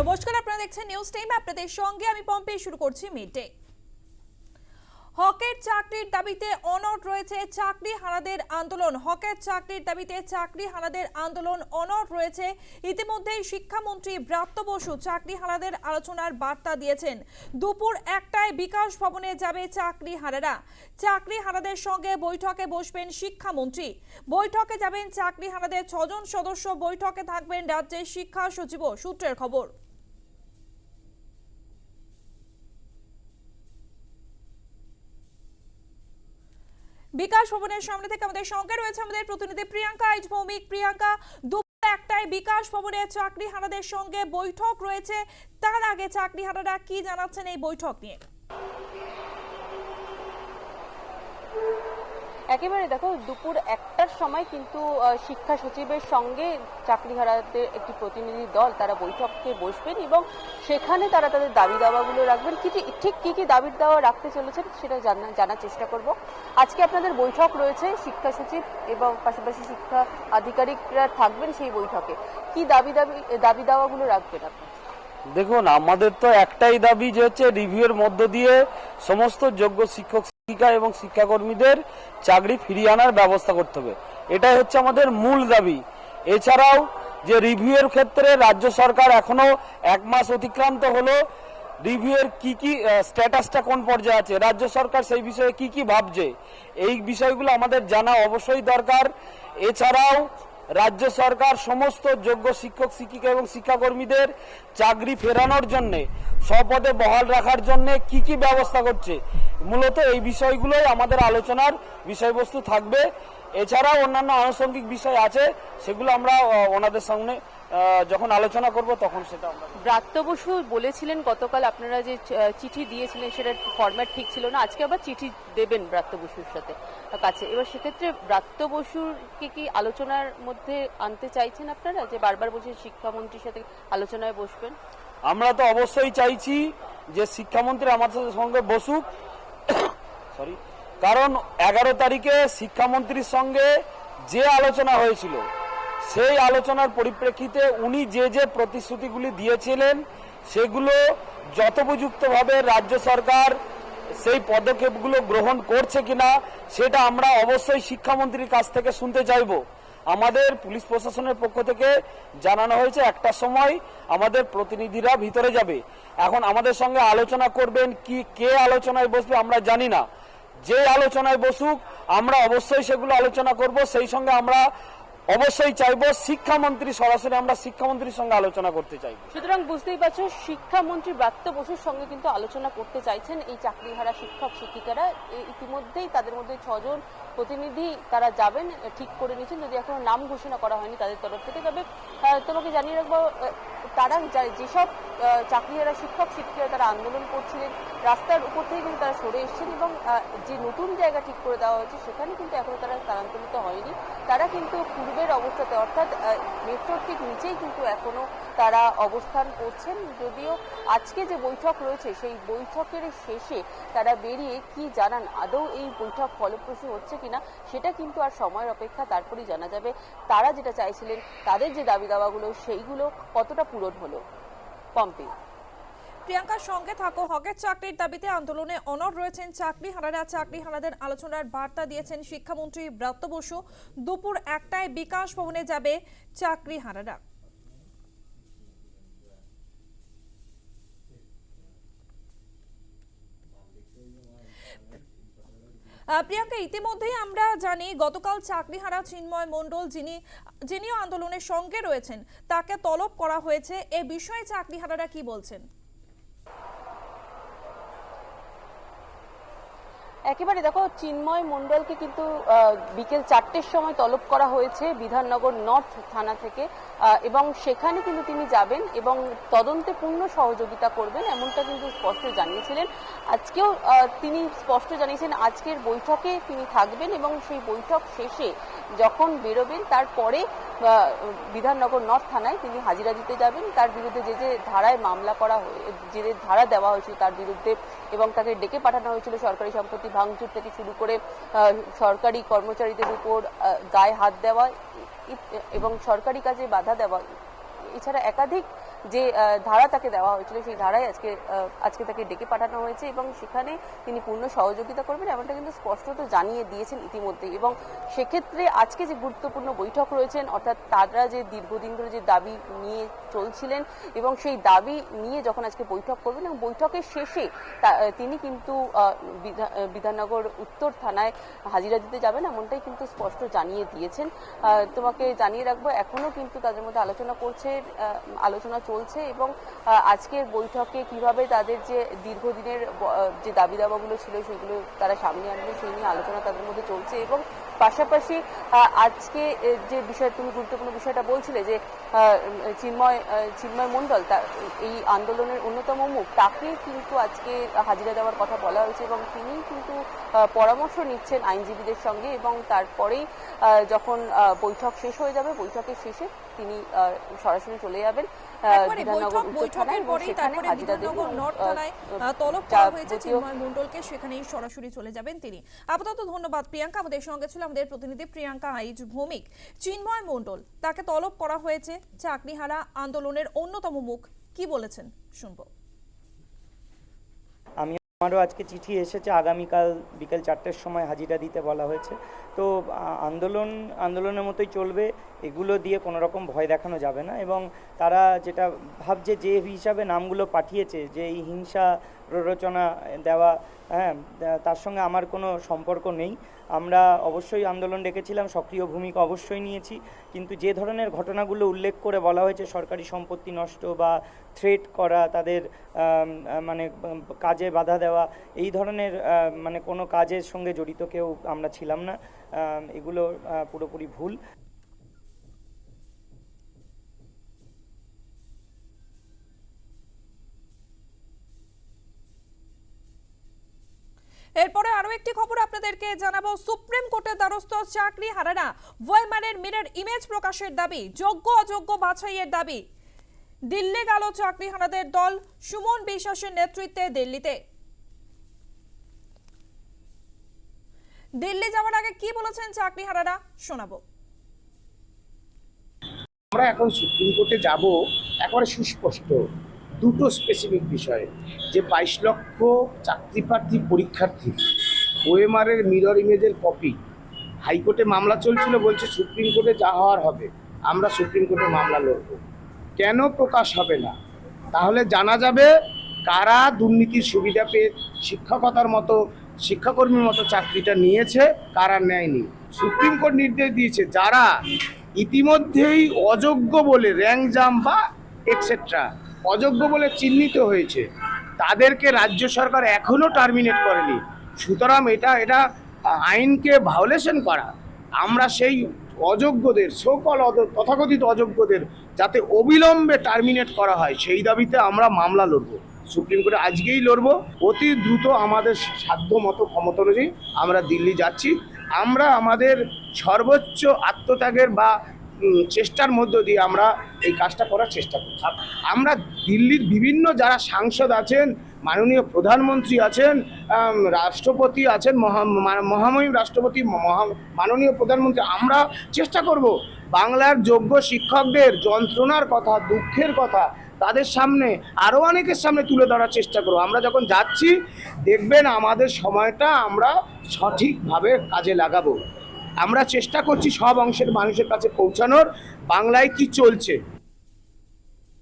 নমস্কার, আপনারা দেখছেন নিউজ টাইম আপনাদের সঙ্গে আমি পম্পে, শুরু করছি মিড হকের চাকরির দাবিতে অনড় রয়েছে চাকরি হারাদের আন্দোলন। হকের চাকরির দাবিতে চাকরি হারাদের আন্দোলন অনড় রয়েছে। ইতিমধ্যেই শিক্ষামন্ত্রী ব্রাত্য বসু চাকরি হারাদের আলোচনার বার্তা দিয়েছেন। দুপুর একটায় বিকাশ ভবনে যাবে চাকরি হারারা চাকরি হারাদের সঙ্গে বৈঠকে বসবেন শিক্ষামন্ত্রী। বৈঠকে যাবেন চাকরি হারাদের ছজন সদস্য। বৈঠকে থাকবেন রাজ্যের শিক্ষা সচিব সূত্রের খবর। বিকাশ ভবনের সামনে থেকে আমাদের সঙ্গে রয়েছে আমাদের প্রতিনিধি প্রিয়াঙ্কা আইজ ভৌমিক প্রিয়াঙ্কা, দুপুর একটায় বিকাশ ভবনের চাকরি হারাদের সঙ্গে বৈঠক রয়েছে। তার আগে চাকরি হারারা কি জানাচ্ছেন এই বৈঠক নিয়ে? একেবারে দেখো, দুপুর একটার সময় কিন্তু শিক্ষা সচিবের সঙ্গে চাকরিহারাদের একটি প্রতিনিধি দল, তারা বৈঠকে বসবেন এবং সেখানে তারা তাদের দাবি দাওয়াগুলো রাখবেন। কি ঠিক কি কি দাবির দাওয়া রাখতে চলেছেন সেটা জানা, জানার চেষ্টা করব। আজকে আপনাদের বৈঠক রয়েছে, শিক্ষা সচিব এবং পাশাপাশি শিক্ষা আধিকারিকরা থাকবেন সেই বৈঠকে। কি দাবি দাবি দাবি দাওয়াগুলো রাখবেন আপনি? দেখুন, আমাদের তো একটাই দাবি যে হচ্ছে রিভিউয়ের মধ্য দিয়ে সমস্ত যোগ্য শিক্ষক শিক্ষিকা এবং শিক্ষাকর্মীদের চাকরি ফিরিয়ে আনার ব্যবস্থা করতে হবে। এটাই হচ্ছে আমাদের মূল দাবি। এছাড়াও যে রিভিউয়ের ক্ষেত্রে রাজ্য সরকার এখনও এক মাস অতিক্রান্ত হলো, রিভিউয়ের কি কি স্ট্যাটাসটা কোন পর্যায়ে আছে, রাজ্য সরকার সেই বিষয়ে কি কি ভাবছে, এই বিষয়গুলো আমাদের জানা অবশ্যই দরকার। এছাড়াও রাজ্য সরকার সমস্ত যোগ্য শিক্ষক, শিক্ষিকা এবং শিক্ষাকর্মীদের চাকরি ফেরানোর জন্য, স্বপদে বহাল রাখার জন্য কি কি ব্যবস্থা করছে? মূলত এই বিষয়গুলোই আমাদের আলোচনার বিষয়বস্তু থাকবে। এছাড়াও অন্যান্য আনুষঙ্গিক বিষয় আছে সেগুলো আমরা ওনাদের সামনে যখন আলোচনা করব তখন সেটা আমরা ব্রাত্য বসু বলেছিলেন গতকাল আপনারা যে চিঠি দিয়েছিলেন সেটার ফরম্যাট ঠিক ছিল না আজকে আবার চিঠি দেবেন ব্রাত্য বসুর সাথে। কাছে এবার সেক্ষেত্রে ব্রাত্য বসুরকে কি আলোচনার মধ্যে আনতে চাইছেন আপনারা? যে বারবার বলছেন শিক্ষামন্ত্রীর সাথে আলোচনায় বসবেন। আমরা তো অবশ্যই চাইছি যে শিক্ষামন্ত্রী আমাদের সঙ্গে বসুক। সরি কারণ এগারো তারিখে শিক্ষামন্ত্রীর সঙ্গে যে আলোচনা হয়েছিল, সেই আলোচনার পরিপ্রেক্ষিতে উনি যে যে প্রতিশ্রুতিগুলি দিয়েছিলেন, সেগুলো যথোপযুক্তভাবে রাজ্য সরকার সেই পদক্ষেপগুলো গ্রহণ করছে কিনা, সেটা আমরা অবশ্যই শিক্ষামন্ত্রীর কাছ থেকে শুনতে চাইব। আমাদের পুলিশ প্রশাসনের পক্ষ থেকে জানানো হয়েছে, একটা সময় আমাদের প্রতিনিধিরা ভিতরে যাবে। এখন আমাদের সঙ্গে আলোচনা করবেন কি, কে আলোচনায় বসবে আমরা জানি না। যে আলোচনায় বসুক, আমরা অবশ্যই সেগুলো আলোচনা করব। সেই সঙ্গে আমরা অবশ্যই চাইব শিক্ষামন্ত্রী সরাসরি আমরা শিক্ষামন্ত্রীর সঙ্গে আলোচনা করতে চাই। সুতরাং বুঝতেই পারছ, শিক্ষামন্ত্রী ব্রাত্য বসুর সঙ্গে কিন্তু আলোচনা করতে চাইছেন এই চাকরিহারা শিক্ষক, শিক্ষিকারা। ইতিমধ্যেই তাদের মধ্যে ছজন প্রতিনিধি তারা যাবেন ঠিক করে নিয়েছেন। যদি এখনও নাম ঘোষণা করা হয়নি তাদের তরফ থেকে, তবে তোমাকে জানিয়ে রাখব তারা যেসব চাকরিহারা শিক্ষক শিক্ষিকারা তারা আন্দোলন করছিলেন। রাস্তার উপর থেকে কিন্তু তারা সরে এসেছেন এবং যে নতুন জায়গা ঠিক করে দেওয়া হয়েছে, সেখানে কিন্তু এখনও তারা স্থানান্তরিত হয়নি। তারা কিন্তু পূর্বের অবস্থাতে, অর্থাৎ মেট্রোর ঠিক নিচেই কিন্তু এখনও তারা অবস্থান করছেন। যদিও আজকে যে বৈঠক রয়েছে, সেই বৈঠকের শেষে তারা বেরিয়ে কি জানান, আদৌ এই বৈঠক ফলপ্রসূ হচ্ছে কিনা, সেটা কিন্তু আর সময়ের অপেক্ষা তারপরেই জানা যাবে। তারা যেটা চাইছিলেন, তাদের যে দাবি দাওয়াগুলো সেইগুলো কতটা পূরণ হলো? পম্পি। প্রিয়াঙ্কার সঙ্গে থাকো হকের চাকরির দাবিতে আন্দোলনে অনর রয়েছেন চাকরি হারারা চাকরি হারাদের আলোচনার বার্তা দিয়েছেন শিক্ষামন্ত্রী ব্রাত্য বসু। দুপুর একটায় বিকাশ ভবনে যাবে চাকরি হারারা প্রিয়াঙ্কা, ইতিমধ্যেই আমরা জানি গতকাল চাকরিহারা চিন্ময় মণ্ডল যিনি, যিনিও আন্দোলনের সঙ্গে রয়েছেন, তাকে তলব করা হয়েছে। এ বিষয়ে চাকরিহারারা কি বলছেন? একেবারে দেখো, চিন্ময় মণ্ডলকে কিন্তু বিকেল চারটের সময় তলব করা হয়েছে বিধাননগর নর্থ থানা থেকে। এবং সেখানে কিন্তু তিনি যাবেন এবং তদন্তে পূর্ণ সহযোগিতা করবেন, এমনটা কিন্তু স্পষ্ট জানিয়েছিলেন। আজকেও তিনি স্পষ্ট জানিয়েছেন আজকের বৈঠকে তিনি থাকবেন এবং সেই বৈঠক শেষে যখন বেরোবেন, তারপরে বিধাননগর নর্থ থানায় তিনি হাজিরা দিতে যাবেন। তার বিরুদ্ধে যে যে ধারায় মামলা করা হয়ে, যে যে ধারা দেওয়া হয়েছিল তার বিরুদ্ধে এবং তাকে ডেকে পাঠানো হয়েছিল সরকারি সম্পত্তি ভাঙচুর থেকে শুরু করে সরকারি কর্মচারীদের উপর গায়ে হাত দেওয়া এবং সরকারি কাজে বাধা দেওয়া এছাড়া একাধিক যে ধারা তাকে দেওয়া হয়েছিল, সেই ধারায় আজকে আজকে তাকে ডেকে পাঠানো হয়েছে এবং সেখানে তিনি পূর্ণ সহযোগিতা করবেন, এমনটা কিন্তু স্পষ্টত জানিয়ে দিয়েছেন ইতিমধ্যে। এবং সেক্ষেত্রে আজকে যে গুরুত্বপূর্ণ বৈঠক রয়েছেন, অর্থাৎ তারা যে দীর্ঘদিন ধরে যে দাবি নিয়ে চলছিলেন এবং সেই দাবি নিয়ে যখন আজকে বৈঠক করবেন এবং বৈঠকের শেষে তিনি কিন্তু বিধাননগর উত্তর থানায় হাজিরা দিতে যাবেন, এমনটাই কিন্তু স্পষ্ট জানিয়ে দিয়েছেন। তোমাকে জানিয়ে রাখব, এখনও কিন্তু তাদের মধ্যে আলোচনা করছে আলোচনা চলছে এবং আজকের বৈঠকে কীভাবে তাদের যে দীর্ঘদিনের যে দাবি দাবাগুলো ছিল সেগুলো তারা সামনে আনবে সেই নিয়ে আলোচনা তাদের মধ্যে চলছে এবং পাশাপাশি আজকে যে বিষয়, তুমি গুরুত্বপূর্ণ বিষয়টা বলছিলে যে চিন্ময় চিন্ময় মণ্ডল তার এই আন্দোলনের অন্যতম মুখ, তাকে কিন্তু আজকে হাজিরা দেওয়ার কথা বলা হয়েছে এবং তিনি কিন্তু পরামর্শ নিচ্ছেন আইনজীবীদের সঙ্গে এবং তারপরেই যখন বৈঠক শেষ হয়ে যাবে, বৈঠকের শেষে তিনি সরাসরি চলে যাবেন আহ, একবারে বিধাননগর বৈঠক উত্তর থানায় বৈঠকের পরেই তারপরে বিধাননগর নর্থ থানায় তলব করা হয়েছে চিন্ময় মণ্ডলকে। সেখানেই সরাসরি চলে যাবেন তিনি। আপাতত ধন্যবাদ প্রিয়াঙ্কা। আমাদের সঙ্গে ছিল আমাদের প্রতিনিধি প্রিয়াঙ্কা আইজ ভৌমিক। চিন্ময় মণ্ডল তাকে তলব করা হয়েছে চাকরিহারা আন্দোলনের অন্যতম মুখ। কি বলেছেন? শুনব। আমি আমারও আজকে চিঠি এসেছে, আগামীকাল বিকেল চারটের সময় হাজিরা দিতে বলা হয়েছে। তো আন্দোলন, আন্দোলনের মতোই চলবে, এগুলো দিয়ে কোনো রকম ভয় দেখানো যাবে না এবং তারা যেটা ভাবছে যে হিসাবে নামগুলো পাঠিয়েছে, যে এই হিংসা প্ররোচনা দেওয়া হ্যাঁ তার সঙ্গে আমার কোনো সম্পর্ক নেই। আমরা অবশ্যই আন্দোলন ডেকেছিলাম, সক্রিয় ভূমিকা অবশ্যই নিয়েছি। কিন্তু যে ধরনের ঘটনাগুলো উল্লেখ করে বলা হয়েছে, সরকারি সম্পত্তি নষ্ট বা থ্রেট করা, তাদের মানে কাজে বাধা দেওয়া, এই ধরনের মানে কোনো কাজের সঙ্গে জড়িত কেউ আমরা ছিলাম না। এগুলো পুরোপুরি ভুল। এরপরে একটি খবর আপনাদেরকে জানাব। সুপ্রিম কোর্টের দ্বারস্থ চাকরি হারানা ওয়েমানের মিরের ইমেজ প্রকাশের দাবি, যোগ্য অযোগ্য বাছাইয়ের দাবি। দিল্লি গেল চাকরি হারাদের দল, সুমন বিশ্বাসের নেতৃত্বে দিল্লিতে। দিল্লি যাওয়ার আগে কি বলেছেন চাকরি হারারা শোনাবো। আমরা এখন সুপ্রিম কোর্টে যাব, একবারে সুস্পষ্ট। দুটো স্পেসিফিক বিষয়ে, যে বাইশ লক্ষ চাকরি প্রার্থী পরীক্ষার্থী। ওএমআরের মিরর ইমেজের কপি। হাইকোর্টে মামলা চলছিল, বলছে সুপ্রিম কোর্টে যা হওয়ার হবে, আমরা সুপ্রিম কোর্টে মামলা লড়ব। কেন প্রকাশ হবে না? তাহলে জানা যাবে কারা দুর্নীতির সুবিধা পেয়ে শিক্ষকতার মতো, শিক্ষাকর্মীর মতো চাকরিটা নিয়েছে, কারা নেয়নি। সুপ্রিম কোর্ট নির্দেশ দিয়েছে, যারা ইতিমধ্যেই অযোগ্য বলে র্যাঙ্ক জাম বা এক্সেট্রা অযোগ্য বলে চিহ্নিত হয়েছে, তাদেরকে রাজ্য সরকার এখনও টার্মিনেট করেনি। সুতরাং এটা এটা আইনকে ভায়োলেশন করা। আমরা সেই অযোগ্যদের সকল তথাকথিত অযোগ্যদের যাতে অবিলম্বে টার্মিনেট করা হয়, সেই দাবিতে আমরা মামলা লড়বো। সুপ্রিম কোর্টে আজকেই লড়বো। অতি দ্রুত আমাদের সাধ্য মতো ক্ষমতা অনুযায়ী আমরা দিল্লি যাচ্ছি। আমরা আমাদের সর্বোচ্চ আত্মত্যাগের বা চেষ্টার মধ্য দিয়ে আমরা এই কাজটা করার চেষ্টা করছি। আমরা দিল্লির বিভিন্ন যারা সাংসদ আছেন মাননীয় প্রধানমন্ত্রী আছেন রাষ্ট্রপতি আছেন, মহা- মহামহিম রাষ্ট্রপতি, মহা- মাননীয় প্রধানমন্ত্রী, আমরা চেষ্টা করব বাংলার যোগ্য শিক্ষকদের যন্ত্রণার কথা, দুঃখের কথা তাদের সামনে আরও অনেকের সামনে তুলে ধরার চেষ্টা করব। আমরা যখন যাচ্ছি, দেখবেন আমাদের সময়টা আমরা সঠিকভাবে কাজে লাগাবো। আমরা চেষ্টা করছি সব অংশের মানুষের কাছে পৌঁছানোর। বাংলায় কি চলছে?